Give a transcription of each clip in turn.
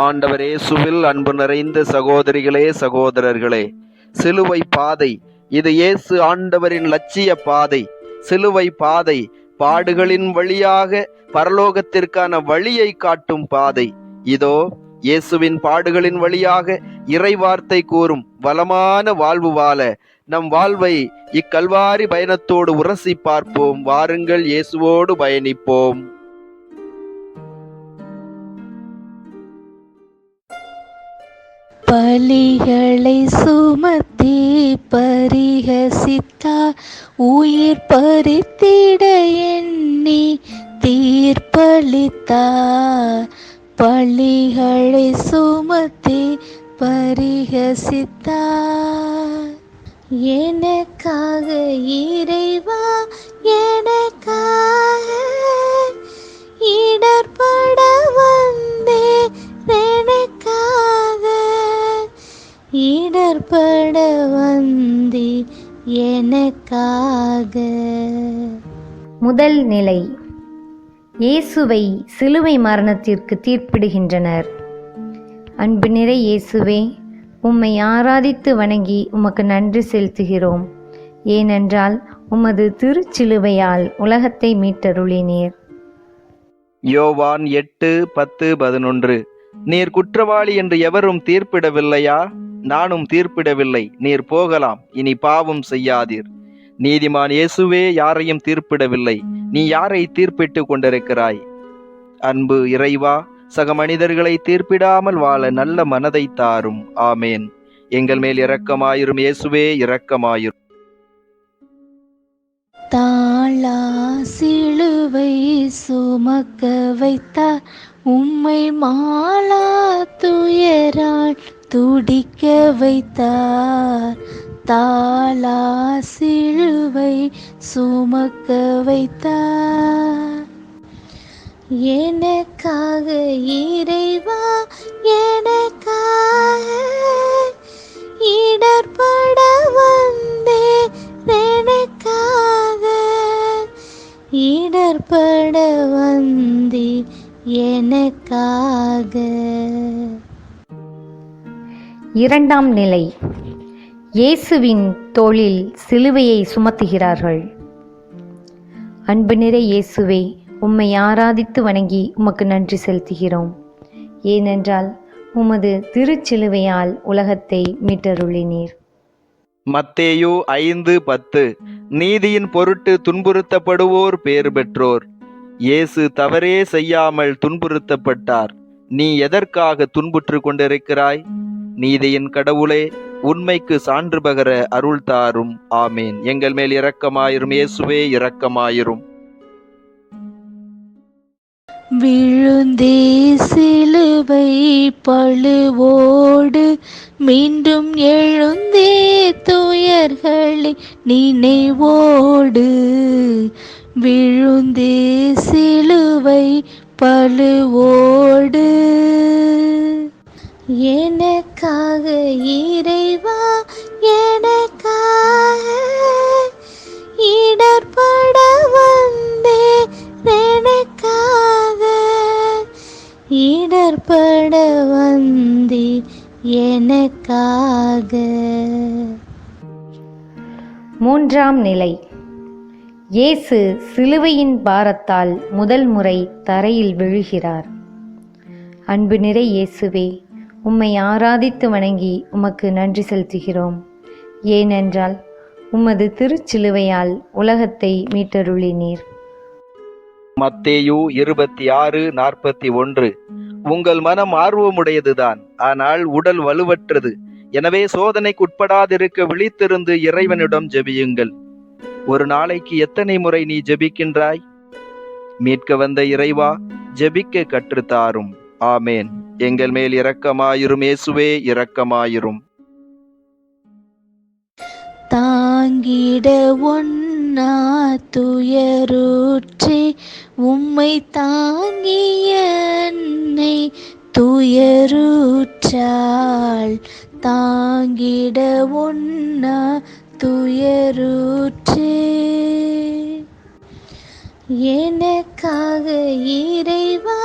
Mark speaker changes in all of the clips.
Speaker 1: ஆண்டவர் இயேசுவில் அன்பு நிறைந்த சகோதரிகளே சகோதரர்களே சிலுவை பாதை இது இயேசு ஆண்டவரின் லட்சிய பாதை. சிலுவை பாதை பாடுகளின் வழியாக பரலோகத்திற்கான வழியை காட்டும் பாதை. இதோ இயேசுவின் பாடுகளின் வழியாக இறைவார்த்தை கூறும் வளமான வாழ்வு வாழ நம் வாழ்வை இக்கல்வாரி பயணத்தோடு உரசி பார்ப்போம். வாருங்கள் இயேசுவோடு பயணிப்போம்.
Speaker 2: பலிகளை சுமத்தி பரிகசித்தார் உயிர் பறித்திட எண்ணி தீர்ப்பளித்தார் பலிகளை சுமத்தி பரிகசித்தார் எனக்காக இறைவா எனக்காக இடர்பட வந்தே எனக்காக இடர்பட வந்தே எனக்காக.
Speaker 3: முதல் நிலை இயேசுவை சிலுவை மரணத்திற்கு தீர்ப்பிடுகின்றனர். அன்பு நிறை இயேசுவே உம்மை ஆராதித்து வணங்கி உமக்கு நன்றி செலுத்துகிறோம். ஏனென்றால் உமது திருச்சிலுவையால் உலகத்தை மீட்டருளினீர்.
Speaker 1: யோவான் எட்டு பத்து பதினொன்று. நீர் குற்றவாளி என்று எவரும் தீர்ப்பிடவில்லையா? நானும் தீர்ப்பிடவில்லை நீர் போகலாம் இனி பாவம் செய்யாதீர். நீதிமான் இயேசுவே யாரையும் தீர்ப்பிடவில்லை நீ யாரை தீர்ப்பிட்டு கொண்டிருக்கிறாய்? அன்பு இறைவா சக மனிதர்களை தீர்ப்பிடாமல் வாழ நல்ல மனதை தாரும். ஆமேன். எங்கள் மேல் இரக்கமாயிரும் இயேசுவே இரக்கமாயிரும்.
Speaker 2: தாளா சிலுவை சுமக்க வைத்தார். உம்மை மாலா துயரால் துடிக்க வைத்தார். தாளா சிலுவை சுமக்க வைத்தார். எனக்காக இறைவா எனக்காக இடர்பட வந்தே எனக்காக இடர்பட வந்தே எனக்காக.
Speaker 3: இரண்டாம் நிலை. இயேசுவின் தோளில் சிலுவையை சுமத்துகிறார்கள். அன்பு நிறை இயேசுவே உம்மை ஆராதித்து வணங்கி உமக்கு நன்றி செலுத்துகிறோம். ஏனென்றால் உமது திருச்சிலுவையால் உலகத்தை மீட்டருளினீர்.
Speaker 1: மத்தேயு ஐந்து பத்து. நீதியின் பொருட்டு துன்புறுத்தப்படுவோர் பேறு பெற்றோர். இயேசு தவறே செய்யாமல் துன்புறுத்தப்பட்டார். நீ எதற்காக துன்புற்று கொண்டிருக்கிறாய்? நீதியின் கடவுளே உண்மைக்கு சான்று பகர அருள் தாரும். ஆமேன். எங்கள் மேல் இரக்கமாயிரும். இயேசுவே இரக்கமாயிரும்.
Speaker 2: விழுந்தே சிலுவை பழுவோடு மீண்டும் எழுந்தே துயர்களை நினைவோடு. விழுந்தே சிலுவை பழுவோடு. எனக்காக இறைவா எனக்காக இடர்பட வந்தே எனக்காக இடர்பட வந்தே எனக்காக.
Speaker 3: மூன்றாம் நிலை. இயேசு சிலுவையின் பாரத்தால் முதல் முறை தரையில் விழுகிறார். அன்பு நிறை இயேசுவே உம்மை ஆராதித்து வணங்கி உமக்கு நன்றி செலுத்துகிறோம். ஏனென்றால் உமது திருச்சிலுவையால் உலகத்தை மீட்டருளினீர்.
Speaker 1: மத்தேயு இருபத்தி ஆறு நாற்பத்தி ஒன்று உங்கள் மனம் ஆர்வமுடையதுதான் ஆனால் உடல் வலுவற்றது. எனவே சோதனைக்கு உட்படாதிருக்க விழித்திருந்து இறைவனிடம் ஜெபியுங்கள். ஒரு நாளைக்கு எத்தனை முறை நீ ஜெபிக்கின்றாய்? மீட்க வந்த இறைவா ஜெபிக்க கற்றுத்தாரும். ஆமேன். எங்கள் மேல் இரக்கமாயிரும் இயேசுவே இரக்கமாயிரும்.
Speaker 2: தாங்கிட ஒன்னா துயருற்றே உம்மை தாங்கிய அன்னை துயருற்றாள். தாங்கிட ஒன்னா துயருற்றே எனக்காக இறைவா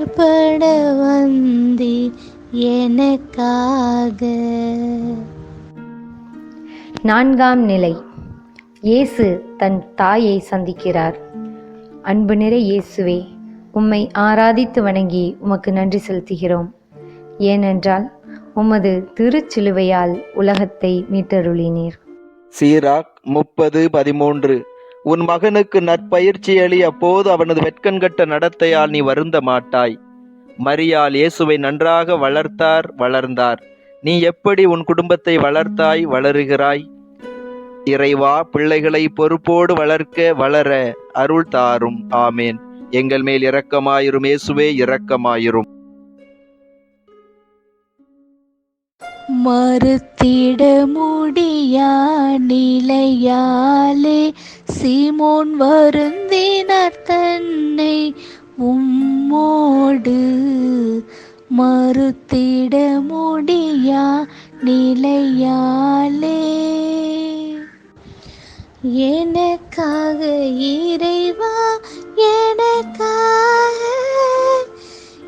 Speaker 2: ஆர்ப்பட வந்தி எனக்காக.
Speaker 3: நான்காம் நிலை. இயேசு தன் தாயை சந்திக்கிறார். அன்பு நிறை இயேசுவே உம்மை ஆராதித்து வணங்கி உமக்கு நன்றி செலுத்துகிறோம். ஏனென்றால் உமது திருச்சிலுவையால் உலகத்தை மீட்டருளினீர்.
Speaker 1: சீராக் முப்பது பதிமூன்று. உன் மகனுக்கு நற்பயிற்சி அளி அப்போது அவனது வெட்கண்கட்ட நடத்தையால் நீ வருந்த மாட்டாய். மரியால் இயேசுவை நன்றாக வளர்த்தார் வளர்ந்தார். நீ எப்படி உன் குடும்பத்தை வளர்த்தாய் வளருகிறாய்? இறைவா பிள்ளைகளை பொறுப்போடு வளர்க்க வளர அருள் தாரும். ஆமேன். எங்கள் மேல் இரக்கமாயிரும் இயேசுவே இரக்கமாயிரும்.
Speaker 2: மறுத்திட முடியா நிலையாலே சீமோன் வருந்தினார் தன்னை உம்மோடு. மறுத்திட முடியா நிலையாலே. எனக்காக இறைவா எனக்காக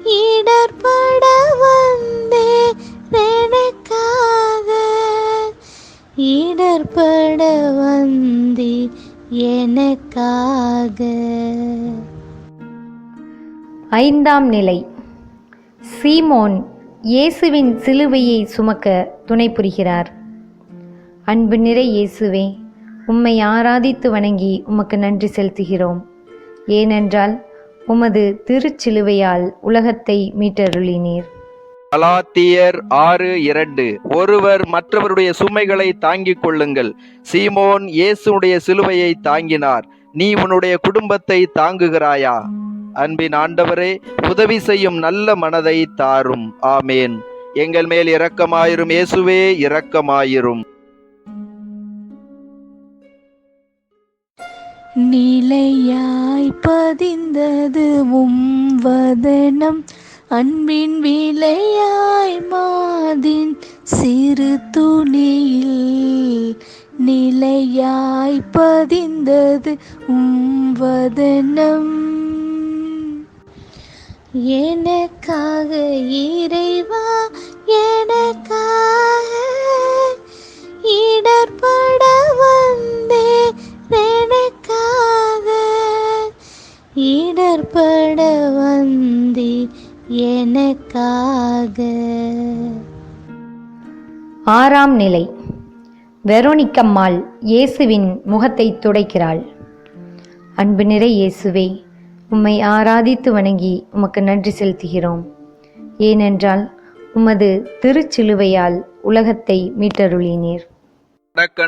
Speaker 2: இடர்பட வந்தே எனக்காக இடர்பட வந்தே எனக்காக.
Speaker 3: ஐந்தாம் நிலை. சீமோன் இயேசுவின் சிலுவையை சுமக்க துணை புரிகிறார். அன்பு நிறை இயேசுவே உம்மை ஆராதித்து வணங்கி உமக்கு நன்றி செலுத்துகிறோம். ஏனென்றால் உமது திருச்சிலுவையால் உலகத்தை மீட்டருளினீர்.
Speaker 1: கலாத்தியர் ஆறு இரண்டு. ஒருவர் மற்றவருடைய சுமைகளை தாங்கிக் கொள்ளுங்கள். சீமோன் இயேசுடைய சிலுவையை தாங்கினார். நீ உன்னுடைய குடும்பத்தை தாங்குகிறாயா? அன்பின் ஆண்டவரே உதவி செய்யும் நல்ல மனதை தாரும். ஆமேன். எங்கள் மேல் இரக்கமாயிரும் இயேசுவே இரக்கமாயிரும்.
Speaker 2: நிலையாய் பதிந்தது உம் வதனம். அன்பின் விலையாய் மாதின் சிறு துணியில் நிலையாய் பதிந்தது உம்வதனம். எனக்காக இறைவா எனக்காக இடர்பட வந்தே எனக்காக இடர்பட வந்தே எனக்காக.
Speaker 3: ஆறாம் நிலை. வெரோனிக்கம்மாள் இயேசுவின் முகத்தை துடைக்கிறாள். அன்பு நிறை இயேசுவே உம்மை ஆராதித்து வணங்கி உமக்கு நன்றி செலுத்துகிறோம். ஏனென்றால் உமது திருச்சிலுவையால் உலகத்தை மீட்டருளினீர்.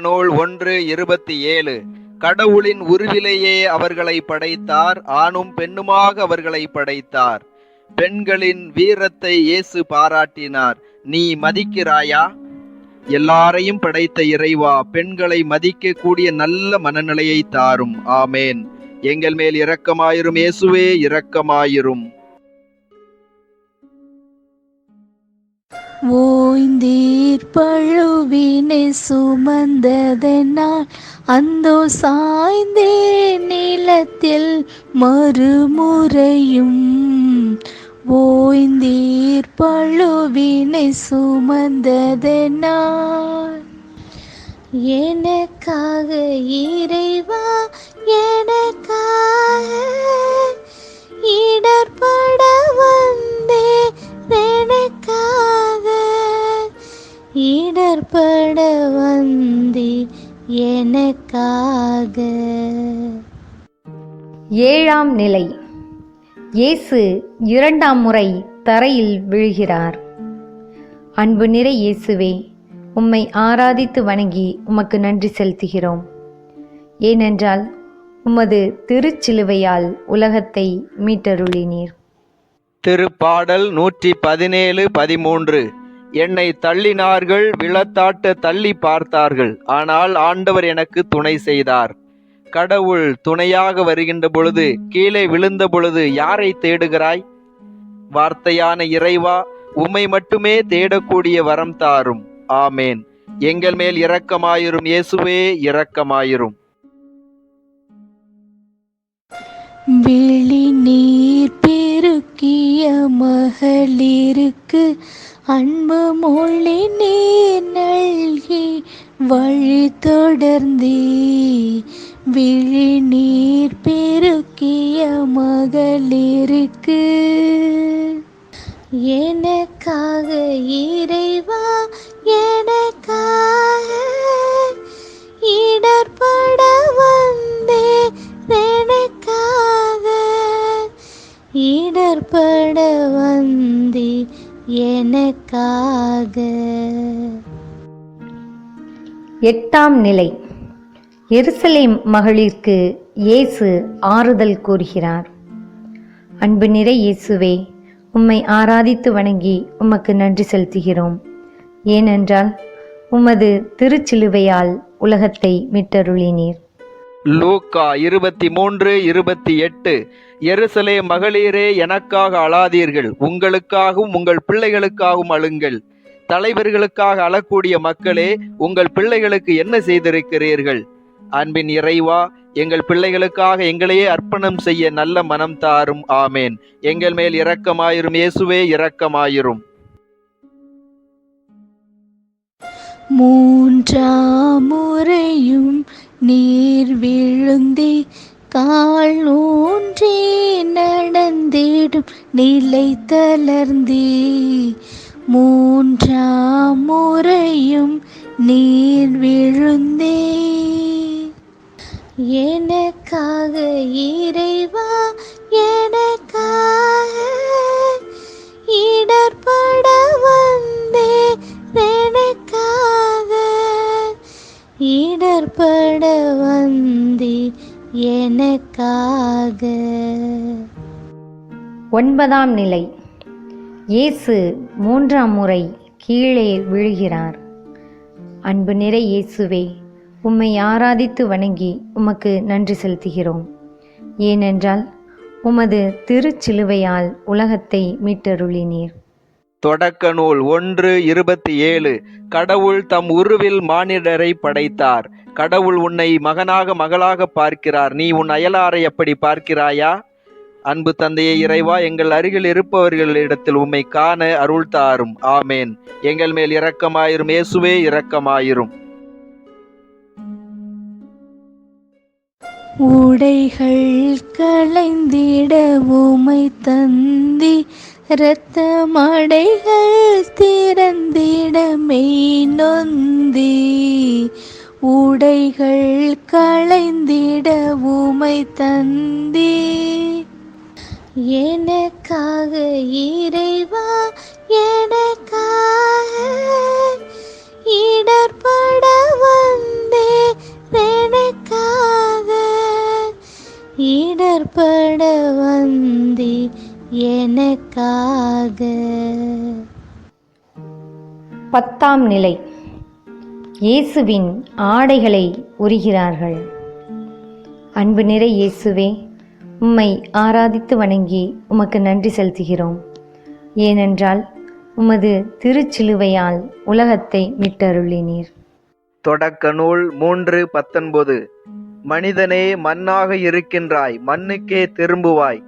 Speaker 1: நூல் ஒன்று இருபத்தி ஏழு. கடவுளின் உருவிலேயே அவர்களை படைத்தார் ஆணும் பெண்ணுமாக அவர்களை படைத்தார். பெண்களின் வீரத்தை இயேசு பாராட்டினார். நீ மதிக்கிறாயா? எல்லாரையும் படைத்த இறைவா பெண்களை மதிக்க கூடிய நல்ல மனநிலையை தாரும். ஆமேன். எங்கள் மேல் இரக்கமாயிரும் இயேசுவே இரக்கமாயிரும்.
Speaker 2: ஓய்ந்தீர் பழுவினை சுமந்ததனால் அந்தோ சாய்ந்தே நிலத்தில் மறுமுறையும் ஓய்ந்தீர் பழுவினை சுமந்ததனால் எனக்காக இறைவா எனக்காக இடர்பட வந்தே எனக்காக இடர்பட வந்தே எனக்காக.
Speaker 3: ஏழாம் நிலை. இயேசு இரண்டாம் முறை தரையில் விழுகிறார். அன்பு நிறை இயேசுவே உம்மை ஆராதித்து வணங்கி உமக்கு நன்றி செலுத்துகிறோம். ஏனென்றால் உமது திருச்சிலுவையால் உலகத்தை மீட்டருளினீர்.
Speaker 1: திருப்பாடல் நூற்றி பதினேழு பதிமூன்று. என்னை தள்ளினார்கள் விழத்தாட்ட தள்ளி பார்த்தார்கள். ஆனால் ஆண்டவர் எனக்கு துணை செய்தார். கடவுள் துணையாக வருகின்ற பொழுது கீழே விழுந்த பொழுது யாரை தேடுகிறாய்? வார்த்தையான இறைவா உம்மை மட்டுமே தேடக்கூடிய வரம் தாரும். ஆமேன். எங்கள் மேல் இரக்கமாயிரும் இயேசுவே இரக்கமாயிரும்.
Speaker 2: விழி நீர் பெருக்கிய மகளிருக்கு அன்பு மொழி நீர் நல்கி வழி தொடர்ந்தே விழிநீர் பெருக்கிய மகளிருக்கு. எனக்காக இறைவா எனக்காக இடர்பட வந்தே எனக்காக இடர்பட வந்தே எனக்காக.
Speaker 3: எட்டாம் நிலை. எருசலேம் மகளிர்க்கு இயேசு ஆறுதல் கூறுகிறார். அன்பு நிறை இயேசுவே உம்மை ஆராதித்து வணங்கி உமக்கு நன்றி செலுத்துகிறோம். ஏனென்றால் உமது திருச்சிலுவையால் உலகத்தை மீட்டருளினீர்.
Speaker 1: லூக்கா இருபத்தி மூன்று இருபத்தி எட்டு எருசலே மகளிரே எனக்காக அழாதீர்கள். உங்களுக்காகவும் உங்கள் பிள்ளைகளுக்காகவும் அழுங்கள். தலைவர்களுக்காக அழக்கூடிய மக்களே உங்கள் பிள்ளைகளுக்கு என்ன செய்திருக்கிறீர்கள்? அன்பின் இறைவா எங்கள் பிள்ளைகளுக்காக எங்களையே அர்ப்பணம் செய்ய நல்ல மனம் தாரும். ஆமேன். எங்கள் மேல் இரக்கமாயிரும். இயேசுவே இரக்கமாயிரும்.
Speaker 2: மூன்றாம் முறையும் நீர் விழுந்தே கால் ஊன்றி நடந்திடும் நிலை தளர்ந்தே. மூன்றாம் முறையும் நீர் விழுந்தே எனக்காக இறைவா எனக்காக இடர்பட வந்தே எனக்காக இடர்பட வந்தே எனக்காக.
Speaker 3: ஒன்பதாம் நிலை. இயேசு மூன்றாம் முறை கீழே விழுகிறார். அன்பு நிறை இயேசுவே உம்மை ஆராதித்து வணங்கி உமக்கு நன்றி செலுத்துகிறோம். ஏனென்றால் உமது திருச்சிலுவையால் உலகத்தை மீட்டருளினீர்.
Speaker 1: தொடக்க நூல் ஒன்று இருபத்தி ஏழு. கடவுள் தம் உருவில் மானிடரை படைத்தார். கடவுள் உன்னை மகனாக மகளாக பார்க்கிறார். நீ உன் அயலாரை எப்படி பார்க்கிறாயா? அன்பு தந்தையை இறைவா எங்கள் அருகில் இருப்பவர்களிடத்தில் உம்மை காண அருள் தாரும். ஆமேன். எங்கள் மேல் இரக்கமாயிரும். இயேசுவே இரக்கமாயிரும்.
Speaker 2: உடைகள் களைந்திட உமை தந்தி இரத்த மடைகள் திறந்திட மெய் நொந்தி உடைகள் களைந்திட உமை தந்தி எனக்காக இறைவா என இடர்பட வந்தே எனக்காக.
Speaker 3: பத்தாம் நிலை. இயேசுவின் ஆடைகளை உரிகிறார்கள். அன்பு நிறை இயேசுவே உம்மை ஆராதித்து வணங்கி உமக்கு நன்றி செலுத்துகிறோம். ஏனென்றால் உமது திருச்சிலுவையால் உலகத்தை மீட்டருளினீர்.
Speaker 1: தொடக்க நூல் மூன்று பத்தொன்பது. மனிதனே மண்ணாக இருக்கின்றாய் மண்ணுக்கே திரும்புவாய்.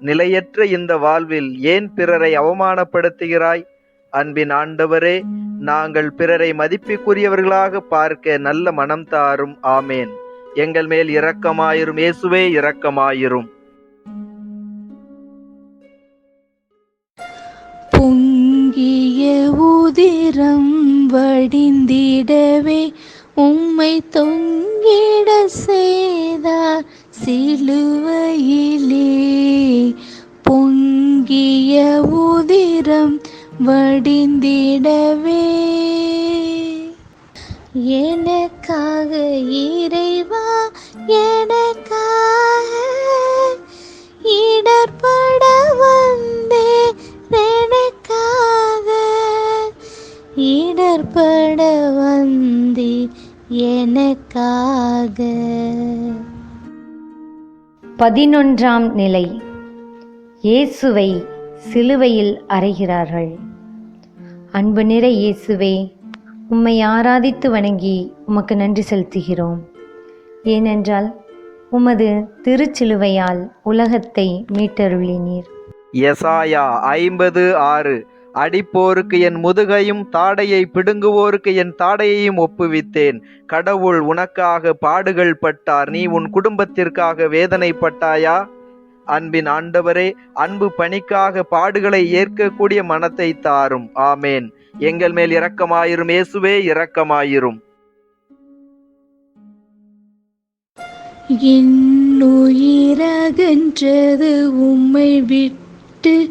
Speaker 1: நிலையற்ற இந்த வாழ்வில் ஏன் பிறரை அவமானப்படுத்துகிறாய்? அன்பின் ஆண்டவரே நாங்கள் பிறரை மதிப்பிற்குரியவர்களாக பார்க்க நல்ல மனம் தாரும். ஆமேன். எங்கள் மேல் இரக்கமாயிரும். இயேசுவே இரக்கமாயிரும்.
Speaker 2: பொங்கிய உதிரம் வடிந்திடவே உம்மை தொங்கிட செய்தார் சிலுவையிலே? பொங்கிய உதிரம் வடிந்திடவே. எனக்காக இறைவா எனக்காக இடர்பட வந்தே எனக்காக இடர்பட எனக்காக.
Speaker 3: பதினொன்றாம் நிலை. இயேசுவை சிலுவையில் அறைகிறார்கள். அன்பு நிறை இயேசுவே உம்மை ஆராதித்து வணங்கி உமக்கு நன்றி செலுத்துகிறோம். ஏனென்றால் உமது திருச்சிலுவையால் உலகத்தை மீட்டருளினீர்.
Speaker 1: எசாயா ஐம்பது ஆறு. அடிப்போருக்கு என் முதுகையும் தாடையை பிடுங்குவோருக்கு என் தாடையையும் ஒப்புவித்தேன். கடவுள் உனக்காக பாடுகள் பட்டார். நீ உன் குடும்பத்திற்காக வேதனைப்பட்டாயா? அன்பின் ஆண்டவரே அன்பு பணிக்காக பாடுகளை ஏற்கக்கூடிய மனத்தை தாரும். ஆமேன். எங்கள் மேல் இரக்கமாயிரும். இயேசுவே இரக்கமாயிரும்.
Speaker 2: உயிரகன்றது உம்மை விட்டு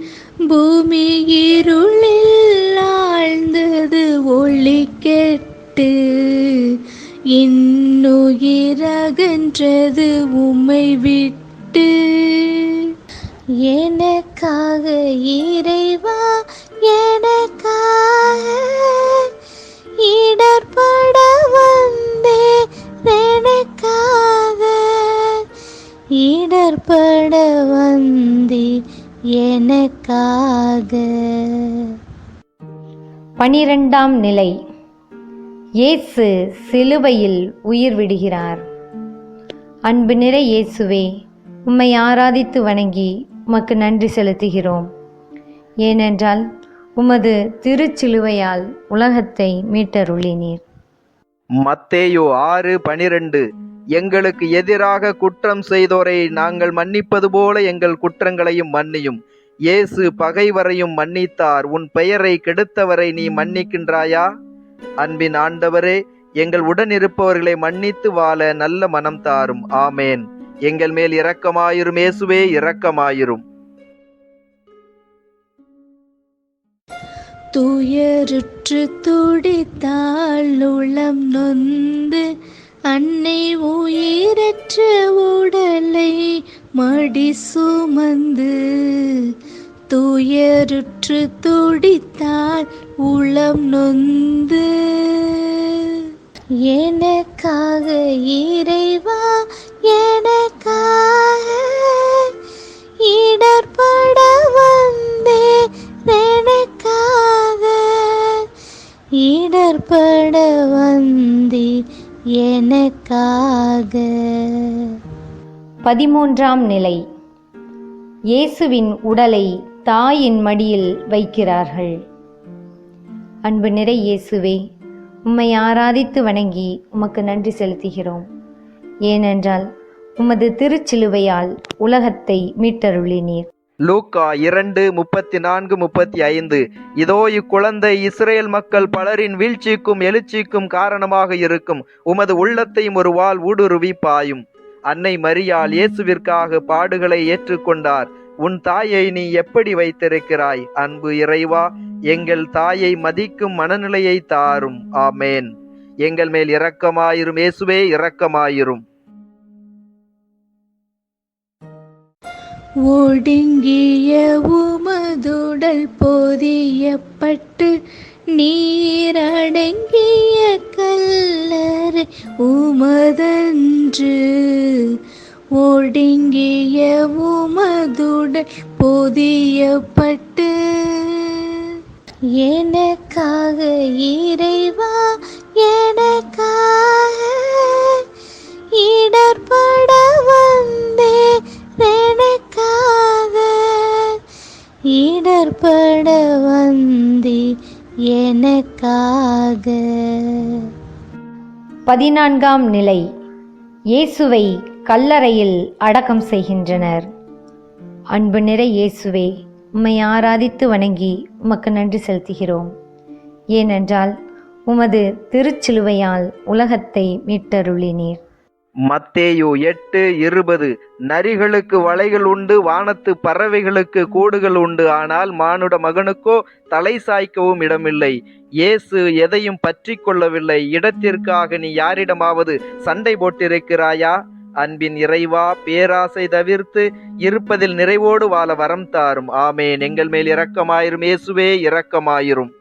Speaker 2: பூமி இருளில் ஆழ்ந்தது ஒளி கெட்டு இன்னுயிரகன்றது உம்மை விட்டு. எனக்காக இறைவா எனக்காக இடர்பட வந்தே எனக்காக இடர்பட வந்தே எனக்காக.
Speaker 3: பனிரெண்டாம் நிலை. இயேசு சிலுவையில் உயிர் விடுகிறார். அன்பு நிறை இயேசுவே உம்மை ஆராதித்து வணங்கி உமக்கு நன்றி செலுத்துகிறோம். ஏனென்றால் உமது திருச்சிலுவையால் உலகத்தை மீட்டருளினீர்.
Speaker 1: மத்தேயு ஆறு பனிரெண்டு. எங்களுக்கு எதிராக குற்றம் செய்தோரை நாங்கள் மன்னிப்பது போல எங்கள் குற்றங்களையும் மன்னியும். இயேசு பகைவரையும் மன்னித்தார். உன் பெயரை கெடுத்தவரை நீ மன்னிக்கின்றாயா? அன்பின் ஆண்டவரே எங்கள் உடனிருப்பவர்களை மன்னித்து வாழ நல்ல மனம் தாரும். ஆமேன். எங்கள் மேல் இரக்கமாயிரும் இயேசுவே இரக்கமாயிரும்.
Speaker 2: துயருற்று துடித்தாள் உளம் நொந்து அன்னை உயிரற்ற உடலை மடி சுமந்து துயருற்று துடித்தாள் உளம் நொந்து. எனக்காக இறை
Speaker 3: பதிமூன்றாம் நிலை. இயேசுவின் உடலை தாயின் மடியில் வைக்கிறார்கள். அன்பு நிறை இயேசுவே உம்மை ஆராதித்து வணங்கி உமக்கு நன்றி செலுத்துகிறோம். ஏனென்றால் உமது திருச்சிலுவையால் உலகத்தை மீட்டருளினீர்.
Speaker 1: லூக்கா இரண்டு முப்பத்தி நான்கு முப்பத்தி ஐந்து இதோ இக்குழந்தை இஸ்ரேல் மக்கள் பலரின் வீழ்ச்சிக்கும் எழுச்சிக்கும் காரணமாக இருக்கும். உமது உள்ளத்தையும் ஒரு வாள் ஊடுருவி பாயும். அன்னை மரியால் இயேசுவிற்காக பாடுகளை ஏற்றுக்கொண்டார். உன் தாயை நீ எப்படி வைத்திருக்கிறாய்? அன்பு இறைவா எங்கள் தாயை மதிக்கும் மனநிலையை தாரும். ஆமேன். எங்கள் மேல் இரக்கமாயிரும் இயேசுவே இரக்கமாயிரும்.
Speaker 2: ஒடுங்கிய உமதுடல் போதியப்பட்டு நீரடங்கிய கல்லர் உமதன்று ஒடுங்கிய உமதுடன் பொதியப்பட்டு. எனக்காக இறைவா எனக்காக இடர்பட வந்தே எனக்காக இடர்பட வந்தே. எனக்காக.
Speaker 3: பதினான்காம் நிலை. இயேசுவை கல்லறையில் அடக்கம் செய்கின்றனர். அன்பு நிறை இயேசுவே உம்மை ஆராதித்து வணங்கி உமக்கு நன்றி செலுத்துகிறோம். ஏனென்றால் உமது திருச்சிலுவையால் உலகத்தை மீட்டருளினீர்.
Speaker 1: மத்தேயு எட்டு இருபது. நரிகளுக்கு வலைகள் உண்டு வானத்து பறவைகளுக்கு கூடுகள் உண்டு. ஆனால் மானுட மகனுக்கோ தலை சாய்க்கவும் இடமில்லை. இயேசு எதையும் பற்றி கொள்ளவில்லை. இடத்திற்காக நீ யாரிடமாவது சண்டை போட்டிருக்கிறாயா? அன்பின் இறைவா பேராசை தவிர்த்து இருப்பதில் நிறைவோடு வாழ வரம் தாரும். ஆமேன். எங்கள் மேல் இரக்கமாயிரும். இயேசுவே இரக்கமாயிரும்.